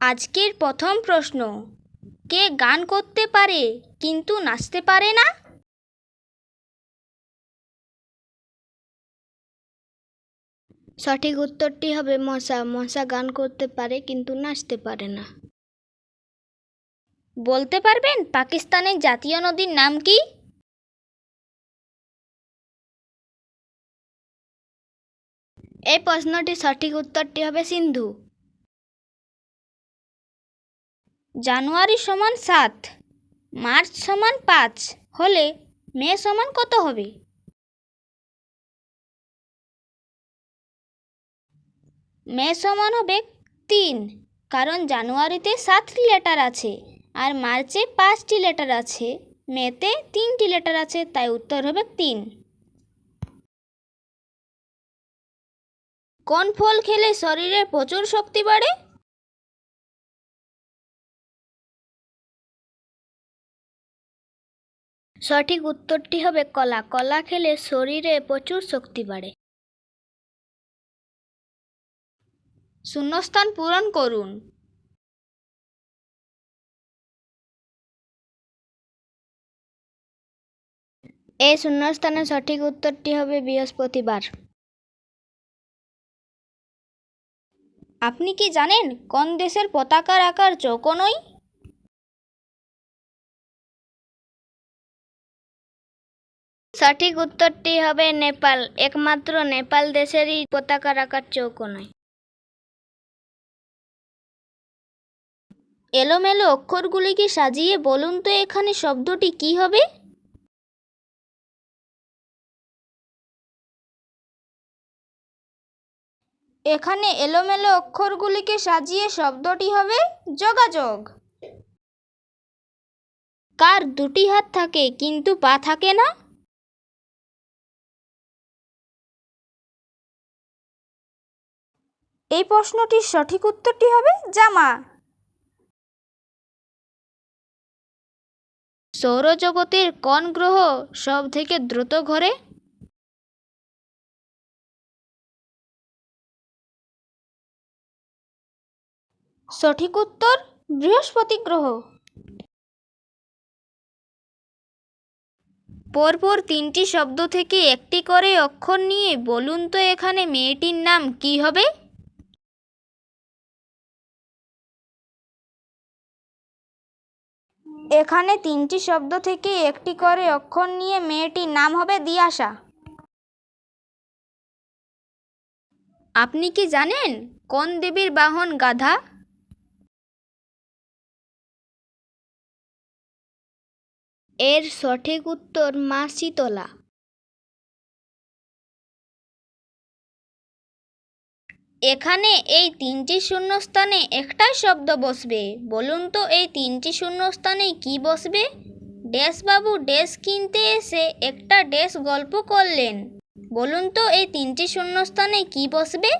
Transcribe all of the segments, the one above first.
আজকের প্রথম প্রশ্ন। কে গান করতে পারে কিন্তু নাচতে পারে না? সঠিক উত্তরটি হবে মশা। মশা গান করতে পারে কিন্তু নাচতে পারে না। বলতে পারবেন পাকিস্তানের জাতীয় নদীর নাম কি? এই প্রশ্নটির সঠিক উত্তরটি হবে সিন্ধু। জানুয়ারি সমান সাত, মার্চ সমান পাঁচ, হলে মে সমান কত হবে? মে সমান হবে তিন, কারণ জানুয়ারিতে সাতটি লেটার আছে আর মার্চে পাঁচটি লেটার আছে, মেতে তিনটি লেটার আছে, তাই উত্তর হবে তিন। কোন ফল খেলে শরীরে প্রচুর শক্তি বাড়ে? সঠিক উত্তরটি হবে কলা। কলা খেলে শরীরে প্রচুর শক্তি বাড়ে। শূন্যস্থান পূরণ করুন। এই শূন্যস্থানের সঠিক উত্তরটি হবে বৃহস্পতিবার। আপনি কি জানেন কোন দেশের পতাকার আকার চৌকোনই? সঠিক উত্তরটি হবে নেপাল। একমাত্র নেপাল দেশেরই পতাকার আকার চৌকো নয়। এলোমেলো অক্ষরগুলিকে সাজিয়ে বলুন তো এখানে শব্দটি কি হবে? এখানে এলোমেলো অক্ষরগুলিকে সাজিয়ে শব্দটি হবে যোগাযোগ। কার দুটি হাত থাকে কিন্তু পা থাকে না? এই প্রশ্নটির সঠিক উত্তরটি হবে জামা। সৌরজগতের কোন গ্রহ সব থেকে দ্রুত ঘরে? সঠিক উত্তর বৃহস্পতি গ্রহ। পরপর তিনটি শব্দ থেকে একটি করে অক্ষর নিয়ে বলুন তো এখানে মেয়েটির নাম কি হবে? এখানে তিনটি শব্দ থেকে একটি করে অক্ষর নিয়ে মেয়েটির নাম হবে দিয়াশা। আপনি কি জানেন কোন দেবীর বাহন গাধা? এর সঠিক উত্তর মা শীতলা। এখানে এই তিনটি শূন্যস্থানে একটাই শব্দ বসবে। বলুন তো এই তিনটি শূন্যস্থানে কি বসবে? ড্যাশ বাবু ড্যাশ কিনতে এসে একটা ড্যাশ গল্প করলেন। বলুন তো এই তিনটি শূন্যস্থানে কি বসবে?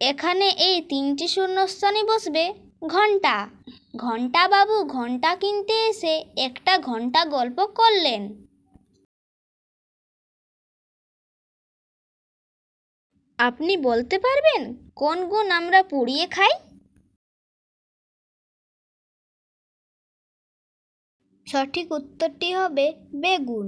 এখানে এই তিনটি শূন্যস্থানে বসবে ঘণ্টা। ঘণ্টা বাবু, ঘণ্টা কিনতে এসে একটা ঘণ্টা গল্প করলেন। আপনি বলতে পারবেন কোন গুণ আমরা পুড়িয়ে খাই? সঠিক উত্তরটি হবে বেগুন।